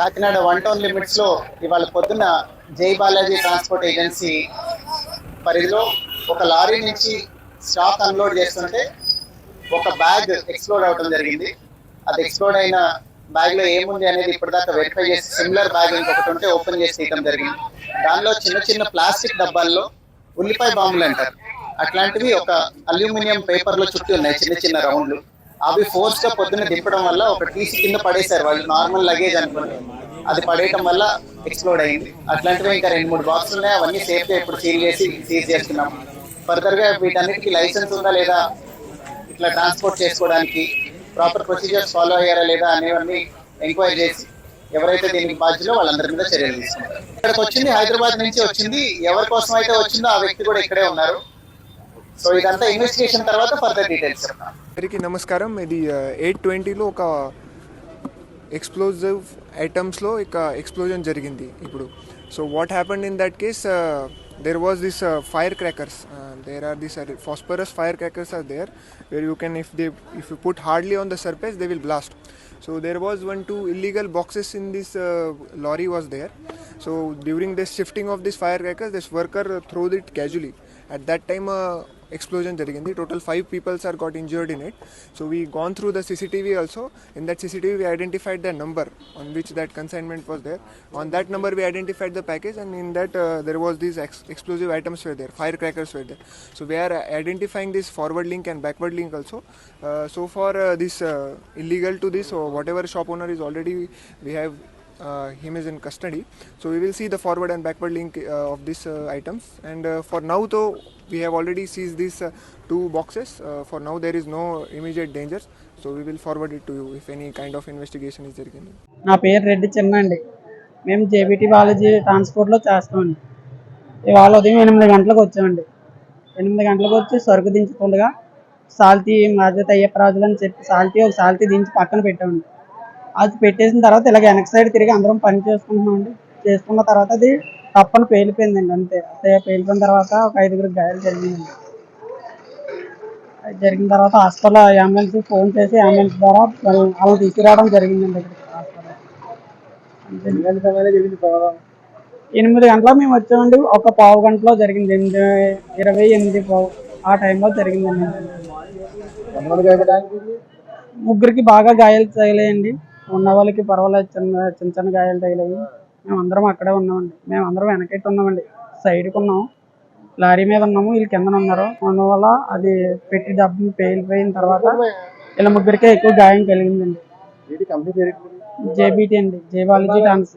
Kakinada one town లిమిట్స్లో ఇవాళ పొద్దున్న జై బాలాజీ ట్రాన్స్పోర్ట్ ఏజెన్సీ పరిధిలో ఒక లారీ నుంచి స్టాక్ అన్లోడ్ చేస్తుంటే ఒక బ్యాగ్ ఎక్స్ప్లోడ్ అవడం జరిగింది. అది ఎక్స్ప్లోడ్ అయిన బ్యాగ్లో ఏముంది అనేది ఇప్పటిదాకా వెరిఫై చేసి సిమిలర్ బ్యాగ్ ఇంకొకటి ఉంటే ఓపెన్ చేసి తీయడం జరిగింది. దానిలో చిన్న చిన్న ప్లాస్టిక్ డబ్బాల్లో ఉల్లిపాయ బాంబులు అంటారు. అట్లాంటివి ఒక అల్యూమినియం పేపర్లో చుట్టి ఉన్నాయి చిన్న చిన్న రౌండ్లు. అవి ఫోర్స్గా పొద్దున్న దింపడం వల్ల ఒక టీసీ కింద పడేశారు వాళ్ళు నార్మల్ లగేజ్ అనుకుని అది పడేయటం వల్ల ఎక్స్ప్లోడ్ అయింది. అట్లాంటివి ఇంకా రెండు మూడు బాక్సులు ఉన్నాయి అవన్నీ సేఫ్గా ఇప్పుడు సీల్ చేసి సీజ్ చేస్తున్నాం. ఫర్దర్గా వీటన్నిటికీ లైసెన్స్ ఉందా లేదా? ఇట్లా ట్రాన్స్పోర్ట్ చేసుకోవడానికి ప్రాపర్ ప్రొసీజర్స్ ఫాలో అయ్యారా లేదా అనేవన్నీ ఎంక్వైరీ చేసి ఎవరైతే దీనికి బాధ్యులో వాళ్ళందరి మీద చర్యలు తీసుకుంటారు. ఇక్కడికి వచ్చింది హైదరాబాద్ నుంచి వచ్చింది. ఎవరి కోసం అయితే వచ్చిందో ఆ వ్యక్తి కూడా ఇక్కడే ఉన్నారు. సో ఇదంతా ఇన్వెస్టిగేషన్ తర్వాత ఫర్దర్ డీటెయిల్స్ చెప్తాను. అందరికీ నమస్కారం. ఇది ఎయిట్ ట్వంటీలో ఒక ఎక్స్ప్లోజివ్ ఐటమ్స్లో ఇక ఎక్స్ప్లోజన్ జరిగింది ఇప్పుడు. So what happened in that case there was this fire crackers there are this phosphorus fire crackers are there where you can if they if you put hardly on the surface they will blast. So there was one two illegal boxes in this uh, lorry was there. So during this shifting of this firecrackers this worker uh, threw it casually. At that time, uh, explosion jarigindi. Total five people are got injured in it. So we gone through the CCTV also. In that CCTV, we identified the number on which that consignment was there. On that number, we identified the package, and in that uh, there was these ex- explosive items were there, firecrackers were there. So we are uh, identifying this forward link and backward link also. Uh, so for uh, this uh, illegal to this, or whatever shop owner is already, we have him is in custody so we will see the forward and backward link uh, of these uh, items and uh, for now though we have already seized these uh, two boxes uh, for now there is no immediate danger so we will forward it to you if any kind of investigation is there నా పేరు రెడ్డి చిన్న అండి మేము JBT Balaji ట్రాన్స్పోర్ట్లో చేస్తామండి ఇవాళ ఉదయం ఎనిమిది గంటలకు వచ్చామండి ఎనిమిది గంటలకు వచ్చి సరుకు దించుతుండగా సాల్తీ మాజత్ అయ్యప్ప రాజులు అని చెప్పి సాల్తీ ఒక సాల్తీ దించి పక్కన పెట్టామండి అది పెట్టేసిన తర్వాత ఇలాగ వెనక సైడ్ తిరిగి అందరం పని చేసుకుంటున్నామండి చేసుకున్న తర్వాత అది తప్పని పేలిపోయిందండి అంతే. అంతే పేలిపోయిన తర్వాత ఒక ఐదుగురికి గాయాలు జరిగిందండి అది జరిగిన తర్వాత హాస్పిటల్ అంబులెన్స్ ఫోన్ చేసి అంబులెన్స్ ద్వారా వాళ్ళు వాళ్ళు తీసుకురావడం జరిగిందండి హాస్పిటల్. ఎనిమిది గంటల మేము వచ్చామండి. ఒక పావు గంటలో జరిగింది. ఎనిమిది ఇరవై ఎనిమిది పావు ఆ టైంలో జరిగిందండి. ముగ్గురికి బాగా గాయాలు తగిలాయండి. ఉన్న వాళ్ళకి పర్వాలేదు చిన్న చిన్న చిన్న గాయాలు తగిలాయి. మేము అందరం అక్కడే ఉన్నామండి. మేము అందరం వెనకెట్టి ఉన్నామండి. సైడ్కి ఉన్నాం. లారీ మీద ఉన్నాము. వీళ్ళు కింద ఉన్నారు. అందువల్ల అది పెట్టి డబ్బు పేలిపోయిన తర్వాత వీళ్ళ ముగ్గురికే ఎక్కువ గాయం కలిగిందండి. జేబీటీ అండి. జేబాలజీ డాన్స్.